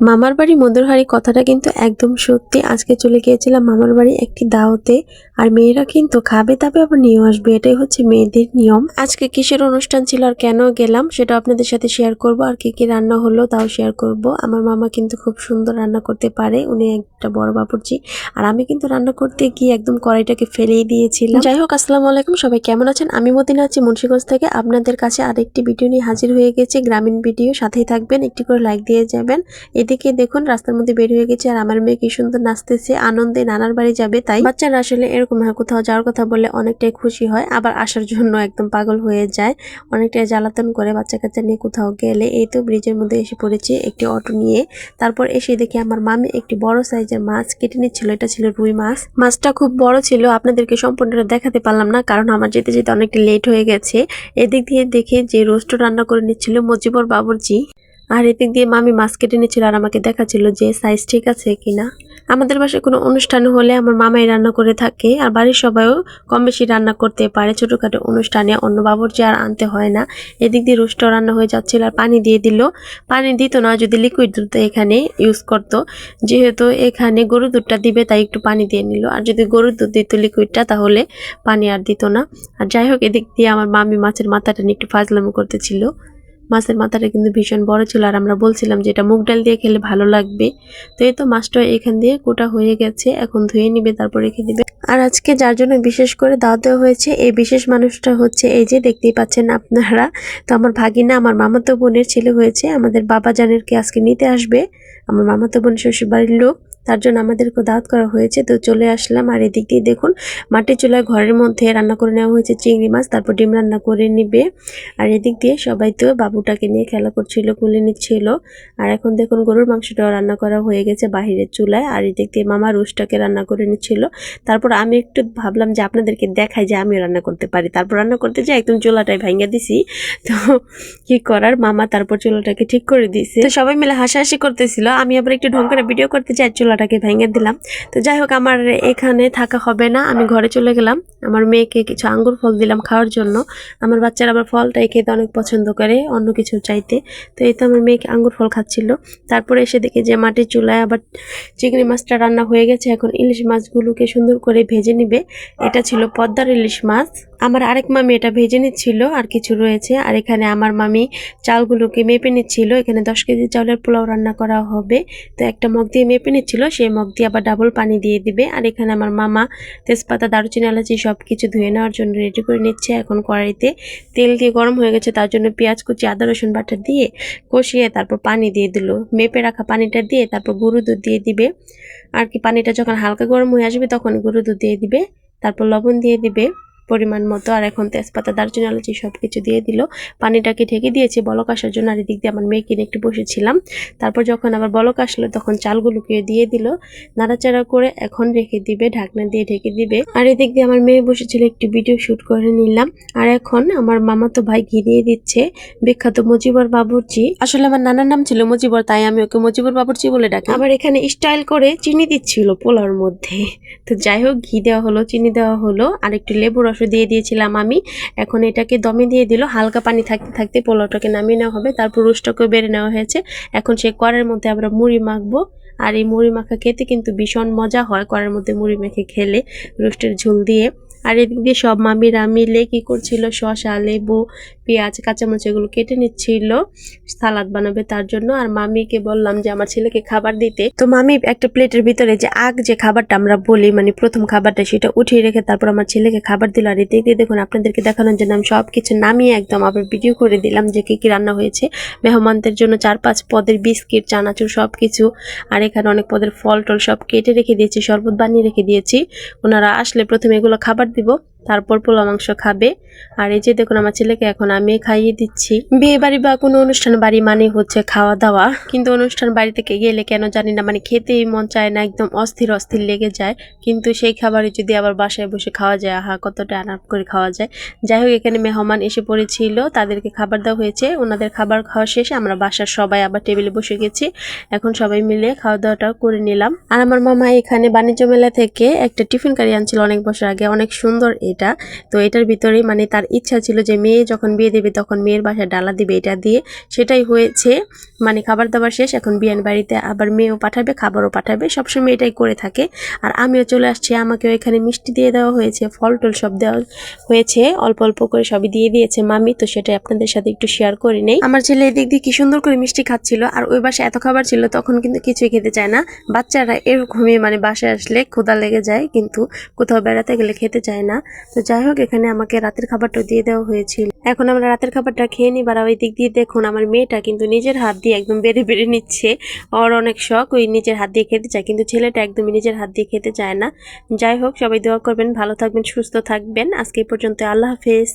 মামার বাড়ি মধুরহারি কথাটা কিন্তু একদম সত্যি। আজকে চলে গিয়েছিলাম মামার বাড়ি একটি দাওতে আর মেয়েরা কিন্তু খাবে তাবে আবার নিয়ে আসবে। এটাই হচ্ছে মেয়েদের নিয়ম। আজকে কিসের অনুষ্ঠান ছিল আর কেন গেলাম, সেটা আপনাদের সাথে শেয়ার করব। আর কি কি রান্না হলো তাও শেয়ার করব। আমার মামা কিন্তু খুব সুন্দর রান্না করতে পারে, উনি একটা বড় বাবুর্চি আর আমি কিন্তু রান্না করতে গিয়ে একদম কড়াইটাকে ফেলেই দিয়েছিলাম। যাই হোক, আসসালামু আলাইকুম, সবাই কেমন আছেন? আমি মদিনা আছি মুন্সিগঞ্জ থেকে। আপনাদের কাছে আরেকটি ভিডিও নিয়ে হাজির হয়ে গেছে। গ্রামীণ ভিডিও, সাথেই থাকবেন, একটি করে লাইক দিয়ে যাবেন। এদিকে দেখুন, রাস্তার মধ্যে বের হয়ে গেছে আর আমার মেয়ে কি সুন্দর নাচতেছে, আনন্দে নানার বাড়ি যাবে তাই। বাচ্চারা আসলে এরকম হয়, কোথাও যাওয়ার কথা বললে অনেকটাই খুশি হয়, আবার আসার জন্য একদম পাগল হয়ে যায়, অনেকটাই জ্বালাতন করে বাচ্চা কাচ্চা নিয়ে কোথাও গেলে। এই তো ব্রিজের মধ্যে এসে পড়েছে একটি অটো নিয়ে। তারপর এসে দেখি আমার মামি একটি বড় সাইজের মাছ কেটে নিচ্ছিল, এটা ছিল রুই মাছ। মাছটা খুব বড় ছিল, আপনাদেরকে সম্পূর্ণটা দেখাতে পারলাম না, কারণ আমার যেতে যেতে অনেকটা লেট হয়ে গেছে। এদিক দিয়ে দেখে যে রোস্ট রান্না করে নিচ্ছিল মজিবর বাবুর্চি। আর এদিক দিয়ে মামি মাছ কেটে নিচ্ছিল আর আমাকে দেখাচ্ছিল যে সাইজ ঠিক আছে কিনা। আমাদের বাসায় কোনো অনুষ্ঠান হলে আমার মামাই রান্না করে থাকে আর বাড়ির সবাইও কম বেশি রান্না করতে পারে। ছোটোখাটো অনুষ্ঠানে অন্য বাবুর্চি আর আনতে হয় না। এদিক দিয়ে রোস্ট রান্না হয়ে যাচ্ছিল আর পানি দিয়ে দিল। পানি দিত না, যদি লিকুইড দুধ এখানে ইউজ করতো। যেহেতু এখানে গরুর দুধটা দিবে, তাই একটু পানি দিয়ে নিল। আর যদি গরুর দুধ দিত লিকুইডটা তাহলে পানি আর দিত না। আর যাই হোক, এদিক দিয়ে আমার মামি মাছের মাথাটা নিয়ে একটু ফাজলামো করতেছিল। মাছের মাথাটা কিন্তু ভীষণ বড় ছিল আর আমরা বলছিলাম যে এটা মুগ ডাল দিয়ে খেলে ভালো লাগবে। তো এই তো মাছটা এখান দিয়ে কোটা হয়ে গেছে, এখন ধুয়ে নিবে, তারপর রেখে দিবে। আর আজকে যার জন্য বিশেষ করে দাওয়াত দেওয়া হয়েছে, এই বিশেষ মানুষটা হচ্ছে এই যে দেখতেই পাচ্ছেন আপনারা। তো আমার ভাগিনা, আমার মামাতো বোনের ছেলে হয়েছে, আমাদের বাবা জানেরকে আজকে নিতে আসবে। আমার মামাতো বোন শ্বশুর বাড়ির লোক। তার জন্য আমাদেরকে দাওয়াত করা হয়েছে। তো চলে আসলাম আর এদিক দিয়ে দেখুন, মাটির চুলায় ঘরের মধ্যে রান্না করে নেওয়া হয়েছে চিংড়ি মাছ, তারপর ডিম রান্না করে নিবে। আর এদিক দিয়ে সবাই তো বাবুটাকে নিয়ে খেলা করছিল, কুলে নিচ্ছিল। আর এখন দেখুন গরুর মাংসটাও রান্না করা হয়ে গেছে বাহিরের চুলায়। আর এদিক দিয়ে মামা রুসটাকে রান্না করে নিচ্ছিল। তারপর আমি একটু ভাবলাম যে আপনাদেরকে দেখাই যে আমিও রান্না করতে পারি। তারপর রান্না করতে যাই, একদম চুলাটাই ভেঙে দিছি। তো কি করার? মামা তারপর চুলাটাকে ঠিক করে দিছে তো সবাই মিলে হাসাহাসি করতেছিল। আমি আবার একটু ঢং করে ভিডিও করতে যাই চুলাটাকে ভেঙে দিলাম। তো যাই হোক, আমার এখানে থাকা হবে না। আমি ঘরে চলে গেলাম। আমার মেয়েকে কিছু আঙ্গুর ফল দিলাম খাওয়ার জন্য। আমার বাচ্চারা আবার ফলটাই খেতে অনেক পছন্দ করে, অন্য কিছু চাইতে। তো এই তো আমার মেয়েকে আঙ্গুর ফল খাচ্ছিল। তারপরে এসে দেখি যে মাটির চুলায় আবার চিংড়ি মাছটা রান্না হয়ে গেছে। এখন ইলিশ মাছগুলোকে সুন্দর করে ভেজে নিবে। এটা ছিল পদ্মার ইলিশ মাছ। আমার আরেক মামি এটা ভেজে নিচ্ছিল, আর কিছু রয়েছে। আর এখানে আমার মামি চালগুলোকে মেপে নিচ্ছিল। এখানে দশ কেজি চাউলের পোলাও রান্না করা হবে। তো একটা মগ দিয়ে মেপে নিচ্ছিল। সেই মগ দিয়ে আবার ডাবল পানি দিয়ে দিবে। আর এখানে আমার মামা তেজপাতা, দারুচিনি, এলাচি সব কিছু ধুয়ে নেওয়ার জন্য রেডি করে নিচ্ছে। এখন কড়াইতে তেল দিয়ে গরম হয়ে গেছে, তার জন্য পেঁয়াজ কুচি, আদা, রসুন বাটা দিয়ে কষিয়ে তারপর পানি দিয়ে দিল। মেপে রাখা পানিটা দিয়ে তারপর গরু দুধ দিয়ে দিবে। আর কি পানিটা যখন হালকা গরম হয়ে আসবে তখন গরু দুধ দিয়ে দিবে। তারপর লবণ দিয়ে দিবে। পরিমাণ মতো, আর এখন তেজপাতা, দারচিনি এলাচি সব কিছু দিয়ে দিল। পানিটাকে ঢেকে দিয়েছি, বলক আসার জন্য। আর এদিক দিয়ে আমার মেয়ে কিনে একটু বসেছিলাম। তারপর যখন আবার বলক আসলো, তখন চালগুলোকে দিয়ে দিল। নাড়াচাড়া করে এখন রেখে দিবে, ঢাকনা দিয়ে ঢেকে দিবে। আর এদিক দিয়ে আমার মেয়ে বসেছিল, একটু ভিডিও শুট করে নিলাম। আর এখন আমার মামা তো ভাই ঘি দিয়ে দিচ্ছে, বিখ্যাত মুজিবর বাবুর্চি। আসলে আমার নানার নাম ছিল মুজিবর, তাই আমি ওকে মুজিবর বাবুর্চি বলে ডাকি। আবার এখানে স্টাইল করে চিনি দিচ্ছিল পোলার মধ্যে। তো যাই হোক, ঘি দেওয়া হলো, চিনি দেওয়া হলো আর একটু লেবু রস দিয়ে দিয়েছিলাম আমি। এখন এটাকে দমে দিয়ে দিল, হালকা পানি থাকতে থাকতে পোলাওটাকে নামিয়ে নেওয়া হবে। তারপর রোস্টটাকেও বেড়ে নেওয়া হয়েছে। এখন সেই কড়ের মধ্যে আমরা মুড়ি মাখবো। আর এই মুড়ি মাখা খেতে কিন্তু ভীষণ মজা হয় কড়ের মধ্যে মুড়ি মেখে খেলে রোস্টের ঝোল দিয়ে। আর এদিক দিয়ে সব মামিরা মিলে কি করছিল? শসা, লেবু, পেঁয়াজ, কাঁচামরিচ এগুলো কেটে নিচ্ছিল। সালাদ বানাবে তার জন্য। আর মামিকে বললাম যে, আমার ছেলেকে খাবার দিতে। তো মামি একটা প্লেটের ভিতরে যে আগ যে খাবারটা আমরা বলি মানে প্রথম খাবারটা, সেটা উঠিয়ে রেখে তারপর আমার ছেলেকে খাবার দিল। আর এদিক দিয়ে দেখুন, আপনাদেরকে দেখানোর জন্য আমি সব কিছু নামিয়ে একদম আবার ভিডিও করে দিলাম যে কি কি রান্না হয়েছে। মেহমানদের জন্য চার পাঁচ পদের বিস্কিট, চানাচুর সব কিছু আর এখানে অনেক পদের ফল টল সব কেটে রেখে দিয়েছি, শরবত বানিয়ে রেখে দিয়েছি। ওনারা আসলে প্রথমে এগুলো খাবার দিব। তারপর পোলা মাংস খাবে। আর এই যে দেখুন আমার ছেলেকে এখন আমি খাইয়ে দিচ্ছি। বিয়ে বাড়ি বা কোনো অনুষ্ঠান বাড়ি মানে হচ্ছে খাওয়া দাওয়া। কিন্তু অনুষ্ঠান বাড়ি থেকে গেলে কেন জানি না মানে খেতেই মন চায় না, একদম অস্থির অস্থির লেগে যায়। কিন্তু সেই খাবারে যদি আবার বাসায় বসে খাওয়া যায়, আহা, কতটা আনাপ করে খাওয়া যায়। যাই হোক, এখানে মেহমান এসে পড়েছিল, তাদেরকে খাবার দেওয়া হয়েছে। ওনাদের খাবার খাওয়া শেষে আমরা বাসার সবাই আবার টেবিলে বসে গেছি। এখন সবাই মিলে খাওয়া দাওয়াটা করে নিলাম। আর আমার মামা এখানে বাণিজ্য মেলা থেকে একটা টিফিন কারি আনছিল অনেক বছর আগে। অনেক সুন্দর এটা। তো এটার ভিতরে মানে তার ইচ্ছা ছিল যে মেয়ে যখন বিয়ে দেবে তখন মেয়ের বাসায় ডালা দিবে, এটা দিয়ে। সেটাই হয়েছে। মানে খাবার দাবার শেষ, এখন বিয়ান বাড়িতে আবার মেয়েও পাঠাবে, খাবারও পাঠাবে। সবসময় এটাই করে থাকে। আর আমিও চলে আসছি, আমাকেও এখানে মিষ্টি দিয়ে দেওয়া হয়েছে, ফল টল সব দেওয়া হয়েছে। অল্প অল্প করে সবই দিয়ে দিয়েছে মামি, তো সেটাই আপনাদের সাথে একটু শেয়ার করে নেই। আমার ছেলে এদিক দিয়ে কি সুন্দর করে মিষ্টি খাচ্ছিল, আর ওই বাসায় এত খাবার ছিল, তখন কিন্তু কিছুই খেতে চায় না। বাচ্চারা এরকমই মানে বাসায় আসলে ক্ষুধা লেগে যায়, কিন্তু কোথাও বেড়াতে গেলে খেতে চায় না। তো যাই হোক, এখানে আমাকে রাতের খাবারটা দিয়ে দেওয়া হয়েছিল। এখন আমরা রাতের খাবারটা খেয়ে নিই নিবার ওই দিক দিয়ে দেখুন আমার মেয়েটা কিন্তু নিজের হাত দিয়ে একদম বেড়ে বেড়ে নিচ্ছে। ওর অনেক শখ, ওই নিজের হাত দিয়ে খেতে চায়, কিন্তু ছেলেটা একদমই নিজের হাত দিয়ে খেতে চায় না। যাই হোক, সবাই দোয়া করবেন, ভালো থাকবেন, সুস্থ থাকবেন। আজকে পর্যন্ত আল্লাহ হাফেজ।